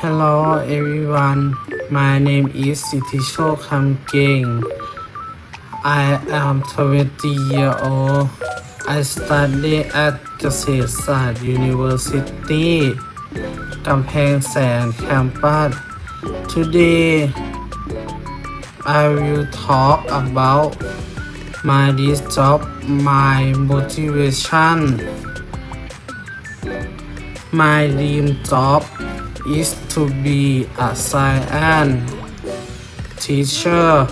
Hello everyone, my name is Sitisho Kamking. I am 20 years old. I study at the Sat University, Kampang San Campus. Today, I will talk about my desktop, my motivation. My dream job is to be a science teacher.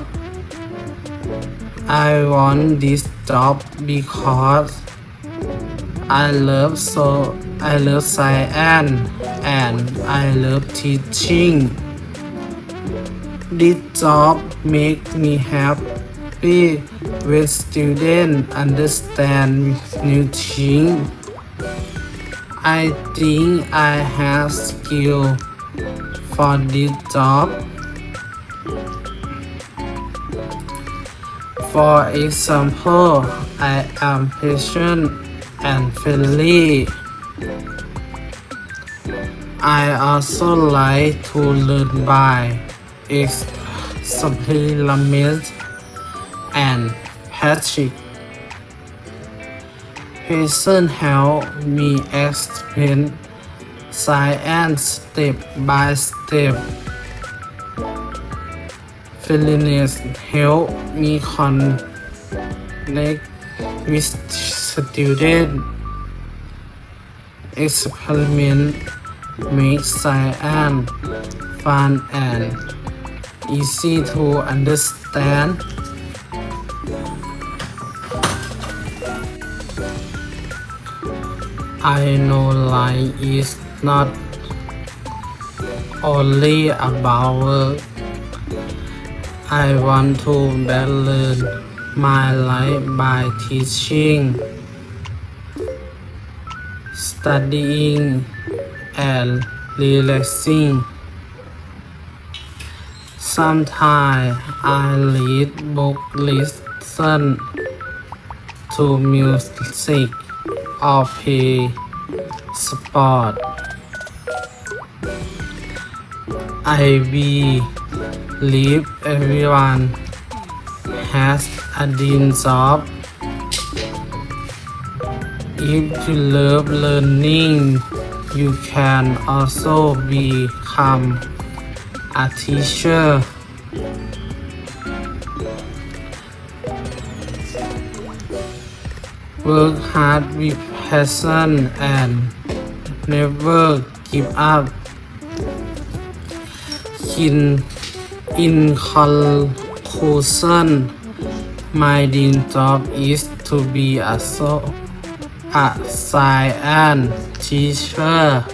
I want this job because I love so I love science and I love teaching. This job make me happy when students understand new things. I think I have skill for this job. For example, I am patient and friendly. I also like to learn by experiment and practice. Patient help me explain science step by step. Friendliness help me connect with student. Experiment make science fun and easy to understand. I know life is not only about work. I want to balance my life by teaching, studying, and relaxing. Sometimes I read book, listen to music, play sport. I believe everyone has a dream job. If you love learning, you can also become a teacher. Work hard with passion and never give up. In, in conclusion, my dream job is to be a, so, a science teacher.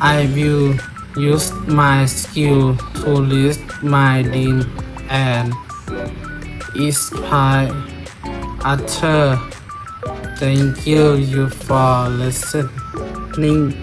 I will use my skill to reach my dream and inspire others. Thank you, you for listening.